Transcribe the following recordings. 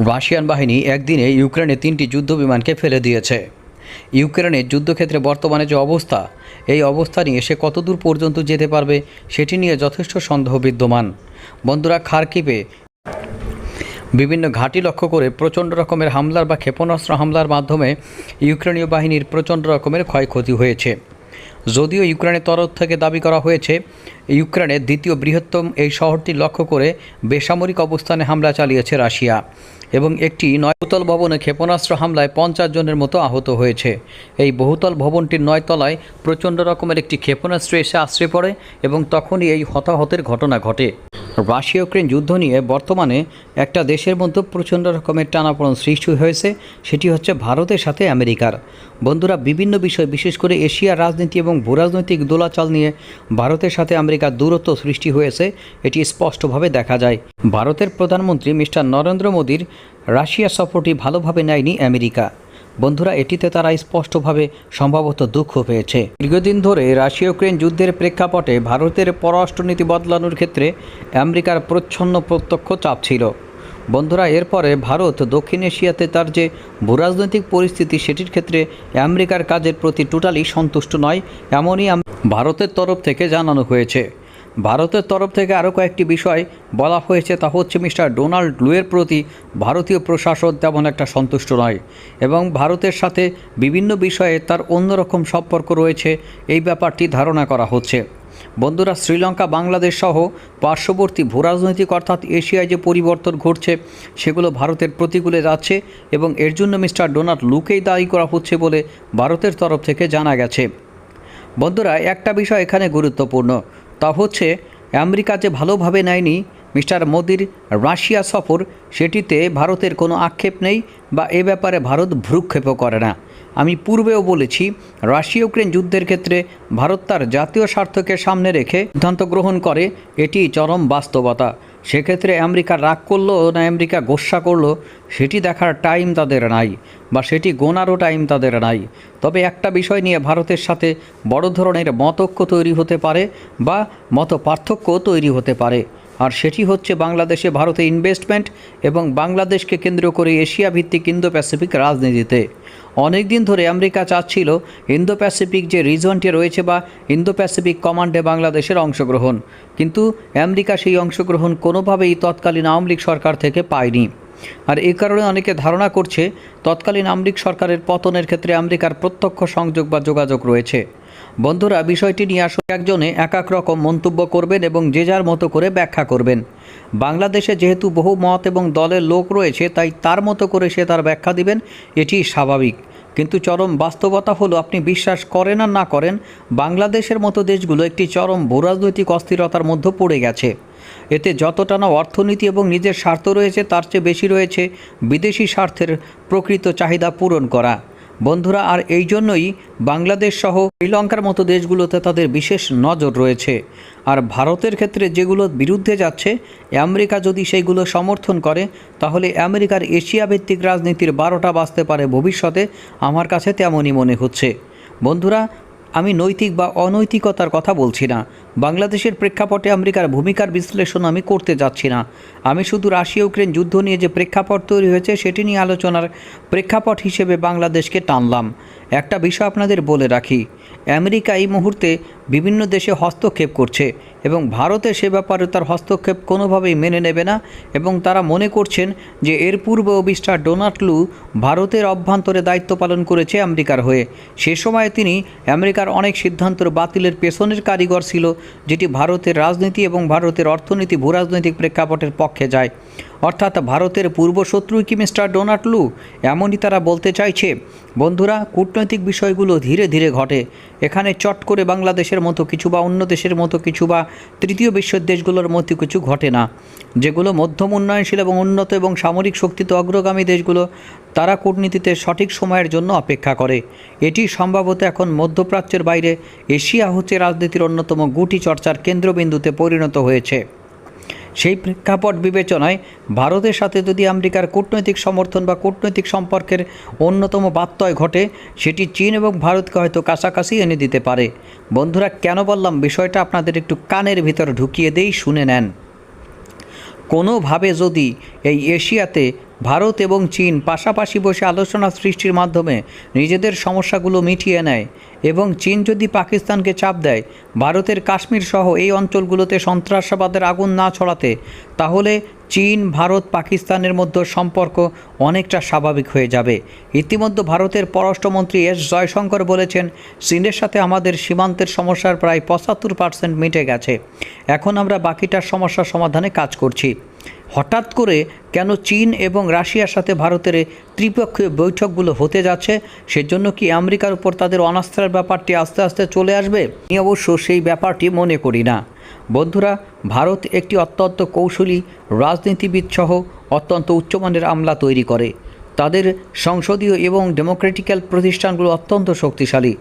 Russian বাহিনী একদিনে ইউক্রেনে তিনটি যুদ্ধ বিমানকে ফেলে দিয়েছে। ইউক্রেনের যুদ্ধক্ষেত্রে বর্তমানে যে অবস্থা, এই অবস্থা নিয়ে সে কতদূর পর্যন্ত যেতে পারবে সেটি নিয়ে যথেষ্ট সন্দেহ বিদ্যমান। বন্ধুরা খারকিপে বিভিন্ন ঘাঁটি লক্ষ্য করে প্রচণ্ড রকমের হামলার বা ক্ষেপণাস্ত্র হামলার মাধ্যমে ইউক্রেনীয় বাহিনীর প্রচণ্ড রকমের ক্ষয়ক্ষতি হয়েছে। যদিও ইউক্রেনের তরফ থেকে দাবি করা হয়েছে ইউক্রেনের দ্বিতীয় বৃহত্তম এই শহরটি লক্ষ্য করে বেসামরিক অবস্থানে হামলা চালিয়েছে রাশিয়া এবং একটি নয়তল ভবনে ক্ষেপণাস্ত্র হামলায় পঞ্চাশ জনের মতো আহত হয়েছে। এই বহুতল ভবনটির নয় তলায় প্রচণ্ড রকমের একটি ক্ষেপণাস্ত্র এসে আশ্রয় পড়ে এবং তখনই এই হতাহতের ঘটনা ঘটে। রাশিয়া ইউক্রেন যুদ্ধ নিয়ে বর্তমানে একটা দেশের মধ্যে প্রচণ্ড রকমের টানাপোড়ন সৃষ্টি হয়েছে, সেটি হচ্ছে ভারতের সাথে আমেরিকার। বন্ধুরা, বিভিন্ন বিষয়, বিশেষ করে এশিয়ার রাজনীতি এবং ভূরাজনৈতিক দোলাচল নিয়ে ভারতের সাথে আমেরিকার দূরত্ব সৃষ্টি হয়েছে, এটি স্পষ্টভাবে দেখা যায়। ভারতের প্রধানমন্ত্রী মিস্টার নরেন্দ্র মোদীর রাশিয়া সফরটি ভালোভাবে নেয়নি আমেরিকা। বন্ধুরা, এটিতে তারা স্পষ্টভাবে সম্ভবত দুঃখ পেয়েছে। দীর্ঘদিন ধরে রাশিয়া ইউক্রেন যুদ্ধের প্রেক্ষাপটে ভারতের পররাষ্ট্রনীতি বদলানোর ক্ষেত্রে আমেরিকার প্রচ্ছন্ন প্রত্যক্ষ চাপ ছিল। বন্ধুরা, এরপরে ভারত দক্ষিণ এশিয়াতে তার যে ভূরাজনৈতিক পরিস্থিতি, সেটির ক্ষেত্রে আমেরিকার কাজের প্রতি টোটালি সন্তুষ্ট নয়, এমনই ভারতের তরফ থেকে জানানো হয়েছে। ভারতের তরফ থেকে আরও কয়েকটি বিষয় বলা হয়েছে, তা হচ্ছে মিস্টার ডোনাল্ড লুয়ের প্রতি ভারতীয় প্রশাসন তেমন একটা সন্তুষ্ট নয় এবং ভারতের সাথে বিভিন্ন বিষয়ে তার অন্যরকম সম্পর্ক রয়েছে, এই ব্যাপারটি ধারণা করা হচ্ছে। বন্ধুরা, শ্রীলঙ্কা, বাংলাদেশ সহ পার্শ্ববর্তী ভূরাজনৈতিক অর্থাৎ এশিয়ায় যে পরিবর্তন ঘটছে, সেগুলো ভারতের প্রতিকূলে যাচ্ছে এবং এর জন্য মিস্টার ডোনাল্ড লুকেই দায়ী করা হচ্ছে বলে ভারতের তরফ থেকে জানা গেছে। বন্ধুরা, একটা বিষয় এখানে গুরুত্বপূর্ণ। তা হচ্ছে, আমেরিকা যে ভালোভাবে নেয়নি মিস্টার মোদির রাশিয়া সফর, সেটিতে ভারতের কোনো আক্ষেপ নেই বা এ ব্যাপারে ভারত ভ্রুক্ষেপও করে না। আমি পূর্বেও বলেছি রাশিয়া ইউক্রেন যুদ্ধের ক্ষেত্রে ভারত তার জাতীয় স্বার্থকে সামনে রেখে সিদ্ধান্ত গ্রহণ করে, এটি চরম বাস্তবতা। সেক্ষেত্রে আমেরিকা রাগ করল না আমেরিকা গোসা করল, সেটি দেখার টাইম তাদের নাই, বা সেটি গোনারও টাইম তাদের নাই। তবে একটা বিষয় নিয়ে ভারতের সাথে বড় ধরনের মতৈক্য তৈরি হতে পারে, বা মত পার্থক্য তৈরি হতে পারে। আর সেটি হচ্ছে বাংলাদেশে ভারতে ইনভেস্টমেন্ট এবং বাংলাদেশকে কেন্দ্র করে এশিয়া ভিত্তিক ইন্দো প্যাসিফিক রাজনীতিতে। অনেক দিন ধরে আমেরিকা চাচ্ছিল ইন্দো প্যাসিফিক যে রিজনটি রয়েছে বা ইন্দো প্যাসিফিক কমান্ডে বাংলাদেশের অংশগ্রহণ। কিন্তু আমেরিকা সেই অংশগ্রহণ কোনোভাবেই তৎকালীন আওয়ামী লীগ সরকার থেকে পায়নি। আর এই কারণে অনেকে ধারণা করছে, তৎকালীন লীগ সরকারের পতনের ক্ষেত্রে আমেরিকার প্রত্যক্ষ সংযোগ বা যোগাযোগ রয়েছে। বন্ধুরা, বিষয়টি নিয়ে আসলে একজনে এক এক রকম মন্তব্য করবেন এবং যে যার মতো করে ব্যাখ্যা করবেন। বাংলাদেশে যেহেতু বহু মত এবং দলের লোক রয়েছে, তাই তার মতো করে সে তার ব্যাখ্যা দিবেন, এটি স্বাভাবিক। কিন্তু চরম বাস্তবতা হলো, আপনি বিশ্বাস করেন আর না করেন, বাংলাদেশের মতো দেশগুলো একটি চরম ভূরাজনৈতিক অস্থিরতার মধ্যে পড়ে গেছে। এতে যতটা না অর্থনীতি এবং নিজের স্বার্থ রয়েছে, তার চেয়ে বেশি রয়েছে বিদেশি স্বার্থের প্রকৃত চাহিদা পূরণ করা। বন্ধুরা, আর এই জন্যই বাংলাদেশ সহ শ্রীলঙ্কার মতো দেশগুলোতে তাদের বিশেষ নজর রয়েছে। আর ভারতের ক্ষেত্রে যেগুলো বিরুদ্ধে যাচ্ছে, আমেরিকা যদি সেইগুলো সমর্থন করে, তাহলে আমেরিকার এশিয়া ভিত্তিক রাজনীতির বারোটা বাজতে পারে ভবিষ্যতে, আমার কাছে তেমনই মনে হচ্ছে। বন্ধুরা, আমি নৈতিক বা অনৈতিকতার কথা বলছি না। বাংলাদেশের প্রেক্ষাপটে আমেরিকার ভূমিকার বিশ্লেষণ আমি করতে যাচ্ছি না। আমি শুধু রাশিয়া ইউক্রেন যুদ্ধ নিয়ে যে প্রেক্ষাপট তৈরি হয়েছে, সেটি নিয়ে আলোচনার প্রেক্ষাপট হিসেবে বাংলাদেশকে টানলাম। একটা বিষয় আপনাদের বলে রাখি, আমেরিকা এই মুহূর্তে বিভিন্ন দেশে হস্তক্ষেপ করছে এবং ভারতে সে ব্যাপারে তার হস্তক্ষেপ কোনোভাবেই মেনে নেবে না এবং তারা মনে করছেন যে এর পূর্বে মিস্টার ডোনাল্ড লু ভারতের অভ্যন্তরে দায়িত্ব পালন করেছে আমেরিকার হয়ে। সে সময় তিনি আমেরিকার অনেক সিদ্ধান্তর বাতিলের পেছনের কারিগর ছিল যেটি ভারতের রাজনীতি এবং ভারতের অর্থনীতি ভূরাজনৈতিক প্রেক্ষাপটের পক্ষে যায়। অর্থাৎ ভারতের পূর্বশত্রুই কি মিস্টার ডোনাল্ড লু? এমনই তারা বলতে চাইছে। বন্ধুরা, কূটনৈতিক বিষয়গুলো ধীরে ধীরে ঘটে। এখানে চট করে বাংলাদেশের মতো কিছু বা অন্য দেশের মতো কিছু বা তৃতীয় বিশ্বের দেশগুলোর মতো কিছু ঘটে না। যেগুলো মধ্যম উন্নয়নশীল এবং উন্নত এবং সামরিক শক্তিতে অগ্রগামী দেশগুলো, তারা কূটনীতিতে সঠিক সময়ের জন্য অপেক্ষা করে। এটি সম্ভবত এখন মধ্যপ্রাচ্যের বাইরে এশিয়া হচ্ছে রাজনীতির অন্যতম গুটি চর্চার কেন্দ্রবিন্দুতে পরিণত হয়েছে। সেই প্রেক্ষাপট বিবেচনায় ভারতের সাথে যদি আমেরিকার কূটনৈতিক সমর্থন বা কূটনৈতিক সম্পর্কের অন্যতম বাত্যয় ঘটে, সেটি চীন এবং ভারতকে হয়তো কাছাকাছি এনে দিতে পারে। বন্ধুরা, কেন বললাম? বিষয়টা আপনাদের একটু কানের ভিতর ঢুকিয়ে দেই, শুনে নেন। কোনোভাবে যদি এই এশিয়াতে ভারত এবং চীন পাশাপাশি বসে আলোচনা সৃষ্টির মাধ্যমে নিজেদের সমস্যাগুলো মিটিয়ে নেয় এবং চীন যদি পাকিস্তানকে চাপ দেয়, ভারতের কাশ্মীর সহ এই অঞ্চলগুলোতে সন্ত্রাসবাদের আগুন না ছড়াতে, তাহলে চীন, ভারত, পাকিস্তানের মধ্যে সম্পর্ক অনেকটা স্বাভাবিক হয়ে যাবে। ইতিমধ্যে ভারতের পররাষ্ট্রমন্ত্রী এস জয়শঙ্কর বলেছেন, চীনের সাথে আমাদের সীমান্তের সমস্যার প্রায় পঁচাত্তর পার্সেন্ট মিটে গেছে। এখন আমরা বাকিটার সমস্যা সমাধানে কাজ করছি। হঠাৎ করে কেন চীন এবং রাশিয়ার সাথে ভারতের ত্রিপক্ষীয় বৈঠকগুলো হতে যাচ্ছে, সেজন্য কি আমেরিকার উপর তাদের অনাস্থার ব্যাপারটি আস্তে আস্তে চলে আসবে? আমি অবশ্য সেই ব্যাপারটি মনে করি না। বন্ধুরা, ভারত একটি অত্যন্ত কৌশলী রাজনীতিবিদ সহ অত্যন্ত উচ্চমানের আমলা তৈরি করে। তাদের সংসদীয় এবং ডেমোক্রেটিক্যাল প্রতিষ্ঠানগুলো অত্যন্ত শক্তিশালী।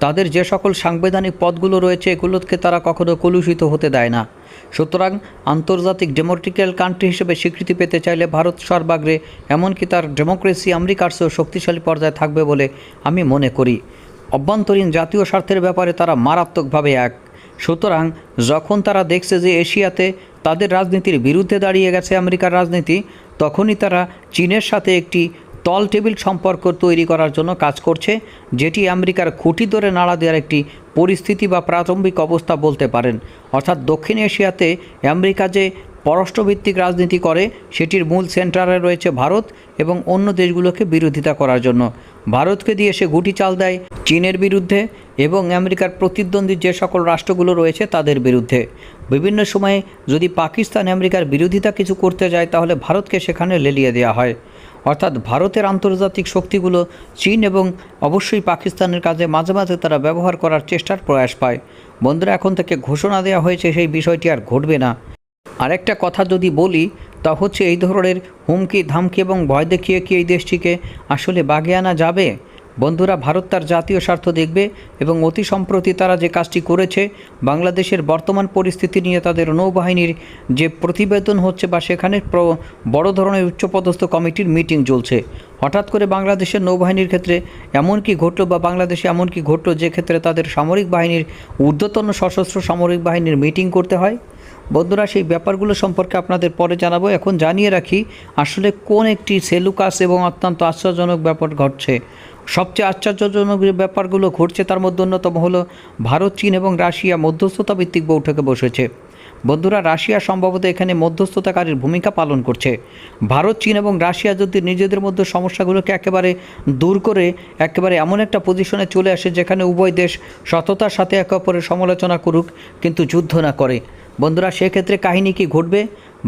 তাদের যে সকল সাংবিধানিক পদগুলো রয়েছে, এগুলোকে তারা কখনো কলুষিত হতে দেয় না। সুতরাং আন্তর্জাতিক ডেমোক্রেটিক্যাল কান্ট্রি হিসেবে স্বীকৃতি পেতে চাইলে ভারত সর্বাগ্রে, এমনকি তার ডেমোক্রেসি আমেরিকার চেয়েও শক্তিশালী পর্যায়ে থাকবে বলে আমি মনে করি। অভ্যন্তরীণ জাতীয় স্বার্থের ব্যাপারে তারা মারাত্মকভাবে এক। সুতরাং যখন তারা দেখছে যে এশিয়াতে তাদের রাজনীতির বিরুদ্ধে দাঁড়িয়ে গেছে আমেরিকার রাজনীতি, তখনই তারা চীনের সাথে একটি তল টেবিল সম্পর্ক তৈরি করার জন্য কাজ করছে, যেটি আমেরিকার খুঁটি ধরে নাড়া দেওয়ার একটি পরিস্থিতি বা প্রারম্ভিক অবস্থা বলতে পারেন। অর্থাৎ দক্ষিণ এশিয়াতে আমেরিকা যে পররাষ্ট্রভিত্তিক রাজনীতি করে, সেটির মূল সেন্টারে রয়েছে ভারত এবং অন্য দেশগুলোকে বিরোধিতা করার জন্য। ভারতকে দিয়ে সে গুটি চাল দেয় চীনের বিরুদ্ধে এবং আমেরিকার প্রতিদ্বন্দ্বী যে সকল রাষ্ট্রগুলো রয়েছে তাদের বিরুদ্ধে। বিভিন্ন সময়ে যদি পাকিস্তান আমেরিকার বিরোধিতা কিছু করতে যায়, তাহলে ভারতকে সেখানে লেলিয়ে দেওয়া হয়। অর্থাৎ ভারতের আন্তর্জাতিক শক্তিগুলো চীন এবং অবশ্যই পাকিস্তানের কাজে মাঝে মাঝে তারা ব্যবহার করার চেষ্টার প্রয়াস পায়। বন্ধুরা, এখন থেকে ঘোষণা দেওয়া হয়েছে সেই বিষয়টি আর ঘটবে না। আরেকটা কথা যদি বলি, তা হচ্ছে এই ধরনের হুমকি, ধামকি এবং ভয় দেখিয়ে কি এই দেশটিকে আসলে বাগে আনা যাবে? বন্ধুরা, ভারত তার জাতীয় স্বার্থ দেখবে এবং অতি সম্প্রতি তারা যে কাজটি করেছে, বাংলাদেশের বর্তমান পরিস্থিতি নিয়ে তাদের নৌবাহিনীর যে প্রতিবেদন হচ্ছে বা সেখানে বড় ধরনের উচ্চপদস্থ কমিটির মিটিং চলছে। হঠাৎ করে বাংলাদেশের নৌবাহিনীর ক্ষেত্রে এমন কি ঘটলো বা বাংলাদেশে এমন কি ঘটলো যে ক্ষেত্রে তাদের সামরিক বাহিনীর ঊর্ধ্বতন সশস্ত্র সামরিক বাহিনীর মিটিং করতে হয়? বন্ধুরা, সেই ব্যাপারগুলো সম্পর্কে আপনাদের পরে জানাব। এখন জানিয়ে রাখি, আসলে কোন একটি সেলুকাস এবং অত্যন্ত আশ্চর্যজনক ব্যাপার ঘটছে। সবচেয়ে আশ্চর্যজনক যে ব্যাপারগুলো ঘটছে, তার মধ্যে অন্যতম হলো, ভারত, চীন এবং রাশিয়া মধ্যস্থতা ভিত্তিক বৈঠকে বসেছে। বন্ধুরা, রাশিয়া সম্ভবত এখানে মধ্যস্থতাকারীর ভূমিকা পালন করছে। ভারত, চীন এবং রাশিয়া যদি নিজেদের মধ্যে সমস্যাগুলোকে একেবারে দূর করে, একেবারে এমন একটা পজিশনে চলে আসে যেখানে উভয় দেশ সততার সাথে একে অপরের সমালোচনা করুক, কিন্তু যুদ্ধ না করে। বন্ধুরা সেক্ষেত্রে কাহিনী কি ঘটবে?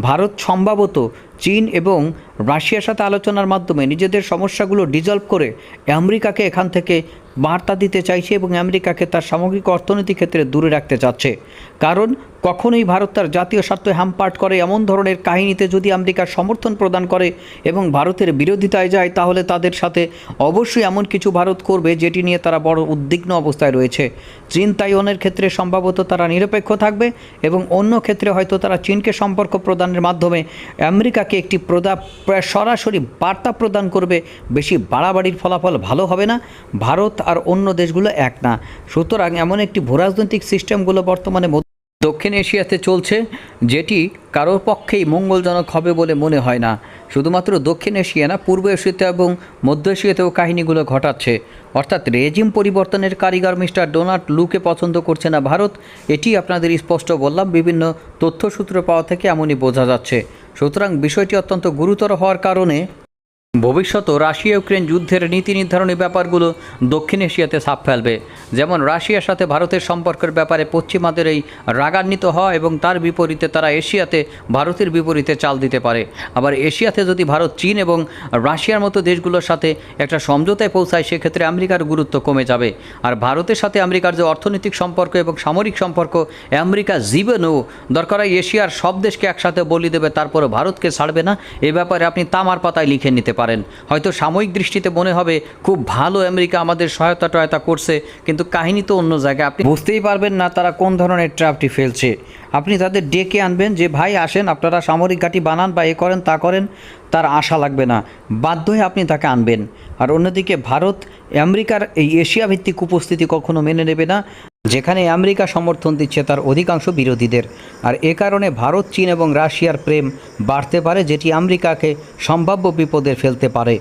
ভারত সম্ভবত চীন এবং রাশিয়ার সাথে আলোচনার মাধ্যমে নিজেদের সমস্যাগুলো ডিজলভ করে আমেরিকাকে এখান থেকে বার্তা দিতে চাইছে এবং আমেরিকাকে তার সামগ্রিক অর্থনীতি ক্ষেত্রে দূরে রাখতে চাচ্ছে। কারণ, কখনোই ভারত তার জাতীয় স্বার্থ হ্যাম্পার্ট করে এমন ধরনের কাহিনীতে যদি আমেরিকার সমর্থন প্রদান করে এবং ভারতের বিরোধিতায় যায়, তাহলে তাদের সাথে অবশ্যই এমন কিছু ভারত করবে যেটি নিয়ে তারা বড় উদ্বিগ্ন অবস্থায় রয়েছে। চীন তাইওয়ানের ক্ষেত্রে সম্ভবত তারা নিরপেক্ষ থাকবে এবং অন্য ক্ষেত্রে হয়তো তারা চীনকে সম্পর্ক প্রদানের মাধ্যমে আমেরিকাকে একটি প্রদা সরাসরি বার্তা প্রদান করবে। বেশি বাড়াবাড়ির ফলাফল ভালো হবে না। ভারত আর অন্য দেশগুলো এক না। সুতরাং এমন একটি ভূরাজনৈতিক সিস্টেমগুলো বর্তমানে দক্ষিণ এশিয়াতে চলছে, যেটি কারোর পক্ষেই মঙ্গলজনক হবে বলে মনে হয় না। শুধুমাত্র দক্ষিণ এশিয়া না, পূর্ব এশিয়াতে এবং মধ্য এশিয়াতেও কাহিনীগুলো ঘটাচ্ছে। অর্থাৎ রেজিম পরিবর্তনের কারিগর মিস্টার ডোনাল্ড লুকে পছন্দ করছে না ভারত, এটি আপনাদের স্পষ্ট বললাম, বিভিন্ন তথ্যসূত্র পাওয়া থেকে এমনই বোঝা যাচ্ছে। সুতরাং বিষয়টি অত্যন্ত গুরুতর হওয়ার কারণে ভবিষ্যৎ রাশিয়া ইউক্রেন যুদ্ধের নীতি নির্ধারণী ব্যাপারগুলো দক্ষিণ এশিয়াতে ছাপ ফেলবে। যেমন রাশিয়ার সাথে ভারতের সম্পর্কের ব্যাপারে পশ্চিমাদের এই রাগান্বিত হওয়া এবং তার বিপরীতে তারা এশিয়াতে ভারতের বিপরীতে চাল দিতে পারে। আবার এশিয়াতে যদি ভারত চীন এবং রাশিয়ার মতো দেশগুলোর সাথে একটা সমঝোতায় পৌঁছায়, সেক্ষেত্রে আমেরিকার গুরুত্ব কমে যাবে। আর ভারতের সাথে আমেরিকার যে অর্থনৈতিক সম্পর্ক এবং সামরিক সম্পর্ক, আমেরিকা জীবনেও দরকার হয় এশিয়ার সব দেশকে একসাথে বলি দেবে তারপরে ভারতকে ছাড়বে না। এ ব্যাপারে আপনি তামার পাতায় লিখে নিতে পারেন। হয়তো সাময়িক দৃষ্টিতে মনে হবে, খুব ভালো আমেরিকা আমাদের সহায়তা টয়তা করছে, কিন্তু কাহিনী তো অন্য জায়গায়। আপনি বুঝতেই পারবেন না তারা কোন ধরনের ট্র্যাপটি ফেলছে। আপনি তাদের ডেকে আনবেন যে, ভাই, আসেন, আপনারা সামরিক ঘাঁটি বানান বা এ করেন, তা করেন, তার আশা লাগবে না। বাধ্য হয়ে আপনি তাকে আনবেন। আর অন্যদিকে ভারত, আমেরিকার এই এশিয়া ভিত্তিক উপস্থিতি কখনো মেনে নেবে না। যেখানে আমেরিকা সমর্থন দিচ্ছে তার অধিকাংশ বিরোধীদের। আর এ কারণে ভারত, চীন এবং রাশিয়ার প্রেম বাড়তে পারে, যেটি আমেরিকাকে সম্ভাব্য বিপদে ফেলতে পারে।